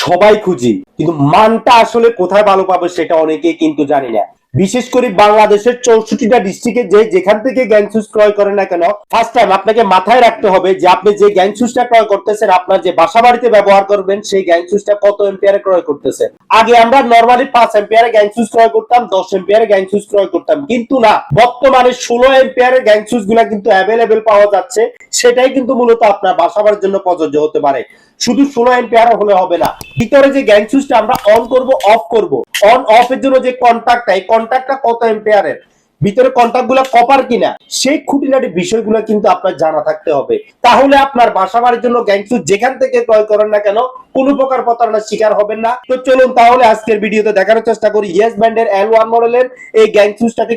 সবাই খুঁজি কিন্তু মানটা আসলে কোথায় ভালো পাবো সেটা অনেকেই কিন্তু জানি না। বিশেষ করে বাংলাদেশের চৌষট্টিটা ডিস্ট্রিক্টে যে যেখান থেকে গ্যাং সুইচ ক্রয় করেন না কেন ফার্স্ট টাইম আপনাকে মাথায় রাখতে হবে যে আপনি যে গ্যাং সুইচটা ক্রয় করতেছেন, আপনার যে বাসা বাড়িতে ব্যবহার করবেন, সেই গ্যাং সুইচটা কত এম্পিয়ারে ক্রয় করতেছেন? আগে আমরা নর্মালি পাঁচ এম্পিয়ারে গ্যাং সুইচ ক্রয় করতাম, দশ এম্পিয়ারে গ্যাং সুইচ ক্রয় করতাম। কিন্তু না, বর্তমানে ষোলো এম্পিয়ারের গ্যাং সুইচগুলা কিন্তু অ্যাভেলেবেল পাওয়া যাচ্ছে। সেটাই কিন্তু মূলত আপনার বাসা বাড়ির জন্য প্রযোজ্য হতে পারে। শুধু ষোলো এম্পিয়ার হলে হবে না। ভিতরে যে গ্যাং সুইচটা আমরা অন করব অফ করব। অন অফ এর জন্য যে কন্ট্যাক্টটা এই কন্ট্যাক্টটা কত এম্পিয়ারের ভিতরে কন্ট্যাক্টগুলো কপার কিনা? সেই খুঁটিনাটি বিষয়গুলো কিন্তু আপনার জানা থাকতে হবে। তাহলে আপনার বাসা জন্য গ্যাং সুইচ যেখান থেকে ক্রয় করেন না কেন, কোনো প্রকার প্রতারণার শিকার হবেন না। তো চলুন তাহলে আজকের ভিডিওতে দেখানোর চেষ্টা করি। ইয়েস ব্যান্ডের এল ওয়ান মডেলের এই গ্যাং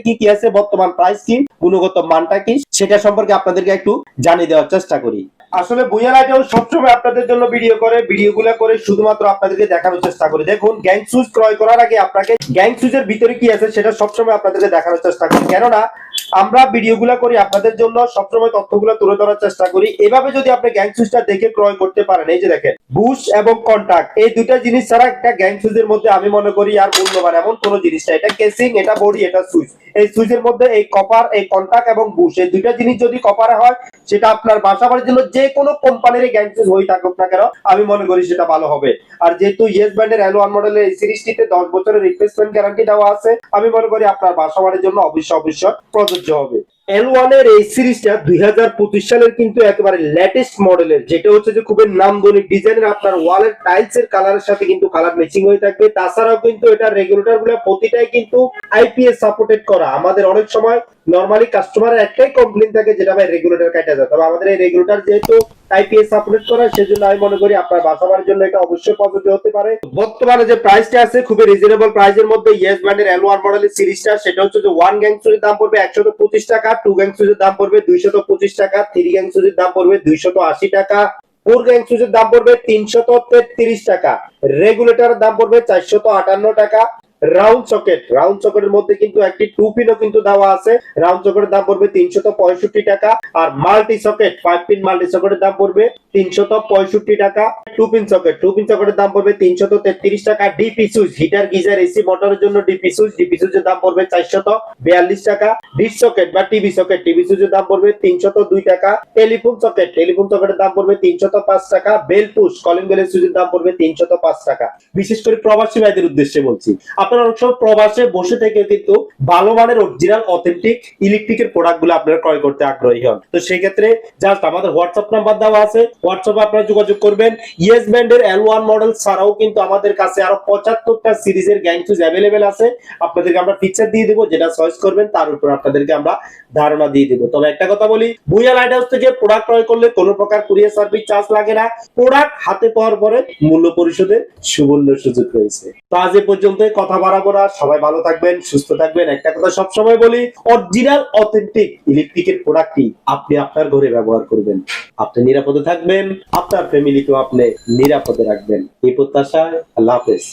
কি কি আছে, বর্তমান প্রাইস কি, গুণগত মানটা কি, সেটা সম্পর্কে আপনাদেরকে একটু জানিয়ে দেওয়ার চেষ্টা করি। আসলে বুয়া লাইটেও সবসময় আপনাদের জন্য ভিডিও করে ভিডিও গুলো করে শুধুমাত্র আপনাদেরকে দেখানোর চেষ্টা করি। দেখুন, গ্যাং সুইচ ক্রয় করার আগে আপনাকে গ্যাং সুইচের ভিতরে কি আছে সেটা সবসময় আপনাদেরকে দেখানোর চেষ্টা করি। কেননা আমরা ভিডিওগুলো করি আপনাদের জন্য, সবসময় তথ্যগুলো তুলে ধরার চেষ্টা করি। এভাবে যদি আপনি গ্যাং সুইচটা দেখে ক্রয় করতে পারেন, এই যে দেখেন বুশ এবং কন্টাক্ট এই দুইটা জিনিস ছাড়া একটা গ্যাং সুইচের মধ্যে আমি মনে করি আর মূল্যবান এমন কোনো জিনিস না। এটা কেসিং এটা বডি এটা সুইচ এই সুইচের মধ্যে এই কপার এই কন্টাক্ট এবং বুশ এই দুইটা জিনিস যদি কপারে হয়, সেটা আপনার বাসা বাড়ির জন্য যে কোনো কোম্পানির গ্যাং সুইচ হয়ে থাকুক না কেন, আমি মনে করি সেটা ভালো হবে। আর যেহেতু ইয়েস ব্যান্ডের এল ওয়ান মডেলের এই সিরিজটিতে দশ বছরের রিপ্লেসমেন্ট গ্যারান্টি দেওয়া আছে, আমি মনে করি আপনার বাসা বাড়ির জন্য অবশ্যই অবশ্যই প্রযোজ্য। হবে। এল ওয়ানের এই সিরিজটা দুই হাজার পঁচিশ সালের কিন্তু একেবারে লেটেস্ট মডেলের যেটা হচ্ছে যে খুবই নামধনিক ডিজাইনের আপনার ওয়ালের টাইলস এর কালারের সাথে কিন্তু কালার ম্যাচিং হয়ে থাকবে। তাছাড়াও কিন্তু এটা রেগুলেটরগুলো প্রতিটাই কিন্তু আইপিএস সাপোর্টেড করা। আমাদের অনেক সময় নরমালি কাস্টমারের একটাই কমপ্লেন থাকে যেটা ভাই রেগুলেটর কাটা যায় তবে আমাদের এই রেগুলেটর যেহেতু আইপিএস সাপোর্টেড করা, সেজন্য আমি মনে করি আপনার বাসা বাড়ির জন্য এটা অবশ্যই প্রযোজ্য হতে পারে। বর্তমানে যে প্রাইসটা আছে, খুবই রিজনেবল প্রাইসের মধ্যে ইয়েস ব্র্যান্ডের এল ওয়ান মডেলের সিরিজটা সেটা হচ্ছে যে ওয়ান গ্যাং সুজের দাম পড়বে একশত পঁচিশ টাকা টু গ্যাং সুজের দাম পড়বে দুইশত পঁচিশ টাকা থ্রি গ্যাং সুজের দাম পড়বে দুইশত আশি টাকা ফোর গ্যাং সুজের দাম পড়বে তিনশত তেত্রিশ টাকা। রেগুলেটরের দাম পড়বে চারশত আটান্ন টাকা। রাউন্ড সকেট রাউন্ড সকেটের মধ্যে কিন্তু একটি টু পিনও কিন্তু দেওয়া আছে। রাউন্ড সকেটের দাম পড়বে তিনশত পঁয়ষট্টি টাকা। আর multi socket five pin multi সকেটের দাম পড়বে তিনশত পঁয়ষট্টি টাকা। Two pin socket two pin সকেটের দাম পড়বে তিনশত তেত্রিশ টাকা। DP switch heater geyser AC মোটরের জন্য ডিপি সুইচ ডিপি সুইচের দাম পড়বে চারশত বিয়াল্লিশ টাকা। ডিশ সকেট বা টিভি সকেট টিভি সুইচের দাম পড়বে তিনশত দুই টাকা। টেলিফোন সকেট টেলিফোন সকেটের দাম পড়বে তিনশত পাঁচ টাকা। বেল পুশ কলিং বেলের সুইচের দাম পড়বে তিনশত পাঁচ টাকা। বিশেষ করে প্রবাসী ভাইদের উদ্দেশ্যে বলছি আপনারা প্রবাসে বসে থেকে কিন্তু ভালো মানের অরিজিনাল অথেন্টিক ইলেকট্রিকের প্রোডাক্টগুলো আপনারা ক্রয় করতে আগ্রহী হন। তো সেই ক্ষেত্রে জাস্ট আমাদের হোয়াটসঅ্যাপ নাম্বার দেওয়া আছে। হোয়াটসঅ্যাপে আপনারা যোগাযোগ করবেন। ইয়েস ব্যান্ডের এল ওয়ান মডেল ছাড়াও কিন্তু আমাদের কাছে আরও পঁচাত্তরটা সিরিজের গ্যাং সুইচ অ্যাভেলেবেল আছে। আপনাদেরকে আমরা পিকচার দিয়ে দেবো, যেটা চয়েস করবেন, তার উপর আপনাদেরকে আমরা ধারণা দিয়ে দেবো। তবে একটা কথা বলি ভুইয়া লাইট হাউস থেকে প্রোডাক্ট ক্রয় করলে কোনো প্রকার কুরিয়ার সার্ভিস চার্জ লাগে না। প্রোডাক্ট হাতে পাওয়ার পরে মূল্য পরিশোধের সুবর্ণ সুযোগ রয়েছে। তো আজ এ পর্যন্ত কথা বাড়াবো না। সবাই ভালো থাকবেন, সুস্থ থাকবেন। একটা কথা সবসময় বলি অরিজিনাল অথেন্টিক ইলেকট্রিকের প্রোডাক্টটি আপনি আপনার ঘরে ব্যবহার করবেন। আপনি নিরাপদে থাকবেন, আপনার ফ্যামিলিকেও আপনি নিরাপদে রাখবেন। এই প্রত্যাশায় আল্লাহ হাফেজ।